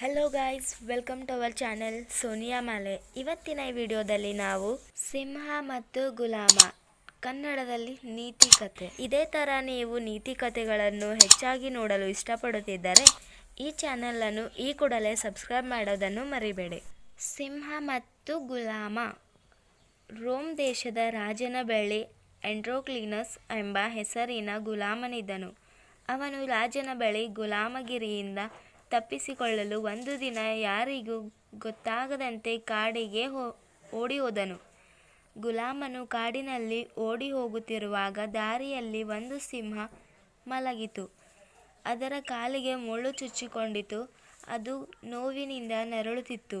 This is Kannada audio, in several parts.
Hello guys welcome to our channel Sonia ಮಾಲೆ ಇವತ್ತಿನ ಈ ವಿಡಿಯೋದಲ್ಲಿ ನಾವು ಸಿಂಹ ಮತ್ತು ಗುಲಾಮ, ಕನ್ನಡದಲ್ಲಿ ನೀತಿ ಕತೆ. ಇದೇ ಥರ ನೀವು ನೀತಿ ಕಥೆಗಳನ್ನು ಹೆಚ್ಚಾಗಿ ನೋಡಲು ಇಷ್ಟಪಡುತ್ತಿದ್ದರೆ ಈ ಚಾನಲನ್ನು ಈ ಕೂಡಲೇ ಸಬ್ಸ್ಕ್ರೈಬ್ ಮಾಡೋದನ್ನು ಮರಿಬೇಡಿ. ಸಿಂಹ ಮತ್ತು ಗುಲಾಮ, ರೋಮ್ ದೇಶದ ರಾಜನ ಬಳಿ ಎಂಡ್ರೋಕ್ಲಿನಸ್ ಎಂಬ ಹೆಸರಿನ ಗುಲಾಮನಿದ್ದನು. ಅವನು ರಾಜನ ಬಳಿ ಗುಲಾಮಗಿರಿಯಿಂದ ತಪ್ಪಿಸಿಕೊಳ್ಳಲು ಒಂದು ದಿನ ಯಾರಿಗೂ ಗೊತ್ತಾಗದಂತೆ ಕಾಡಿಗೆ ಓಡಿ ಹೋದನು ಗುಲಾಮನು ಕಾಡಿನಲ್ಲಿ ಓಡಿ ಹೋಗುತ್ತಿರುವಾಗ ದಾರಿಯಲ್ಲಿ ಒಂದು ಸಿಂಹ ಮಲಗಿತು. ಅದರ ಕಾಲಿಗೆ ಮುಳ್ಳು ಚುಚ್ಚಿಕೊಂಡಿತು. ಅದು ನೋವಿನಿಂದ ನರಳುತ್ತಿತ್ತು.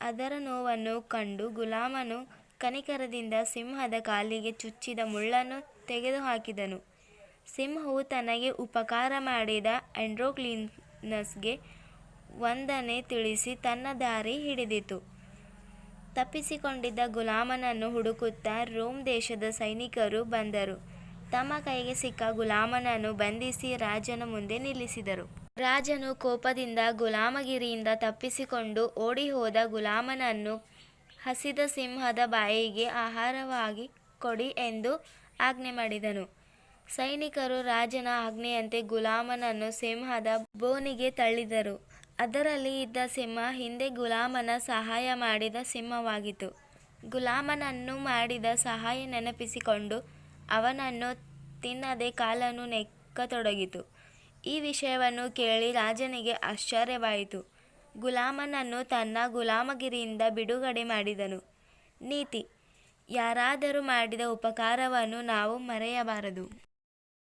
ಅದರ ನೋವನ್ನು ಕಂಡು ಗುಲಾಮನು ಕನಿಕರದಿಂದ ಸಿಂಹದ ಕಾಲಿಗೆ ಚುಚ್ಚಿದ ಮುಳ್ಳನ್ನು ತೆಗೆದುಹಾಕಿದನು. ಸಿಂಹವು ತನಗೆ ಉಪಕಾರ ಮಾಡಿದ ಆಂಡ್ರೋಕ್ಲಿನಸ್ಗೆ ವಂದನೆ ತಿಳಿಸಿ ತನ್ನ ದಾರಿ ಹಿಡಿದಿತು. ತಪ್ಪಿಸಿಕೊಂಡಿದ್ದ ಗುಲಾಮನನ್ನು ಹುಡುಕುತ್ತಾ ರೋಮ್ ದೇಶದ ಸೈನಿಕರು ಬಂದರು. ತಮ್ಮ ಕೈಗೆ ಸಿಕ್ಕ ಗುಲಾಮನನ್ನು ಬಂಧಿಸಿ ರಾಜನ ಮುಂದೆ ನಿಲ್ಲಿಸಿದರು. ರಾಜನು ಕೋಪದಿಂದ ಗುಲಾಮಗಿರಿಯಿಂದ ತಪ್ಪಿಸಿಕೊಂಡು ಓಡಿ ಹೋದ ಗುಲಾಮನನ್ನು ಹಸಿದ ಸಿಂಹದ ಬಾಯಿಗೆ ಆಹಾರವಾಗಿ ಕೊಡಿ ಎಂದು ಆಜ್ಞೆ ಮಾಡಿದನು. ಸೈನಿಕರು ರಾಜನ ಆಜ್ಞೆಯಂತೆ ಗುಲಾಮನನ್ನು ಸಿಂಹದ ಬೋನಿಗೆ ತಳ್ಳಿದರು. ಅದರಲ್ಲಿ ಇದ್ದ ಸಿಂಹ ಹಿಂದೆ ಗುಲಾಮನ ಸಹಾಯ ಮಾಡಿದ ಸಿಂಹವಾಗಿತ್ತು. ಗುಲಾಮನನ್ನು ಮಾಡಿದ ಸಹಾಯ ನೆನಪಿಸಿಕೊಂಡು ಅವನನ್ನು ತಿನ್ನದೆ ಕಾಲನ್ನು ನೆಕ್ಕತೊಡಗಿತು. ಈ ವಿಷಯವನ್ನು ಕೇಳಿ ರಾಜನಿಗೆ ಆಶ್ಚರ್ಯವಾಯಿತು. ಗುಲಾಮನನ್ನು ತನ್ನ ಗುಲಾಮಗಿರಿಯಿಂದ ಬಿಡುಗಡೆ ಮಾಡಿದನು. ನೀತಿ, ಯಾರಾದರೂ ಮಾಡಿದ ಉಪಕಾರವನ್ನು ನಾವು ಮರೆಯಬಾರದು.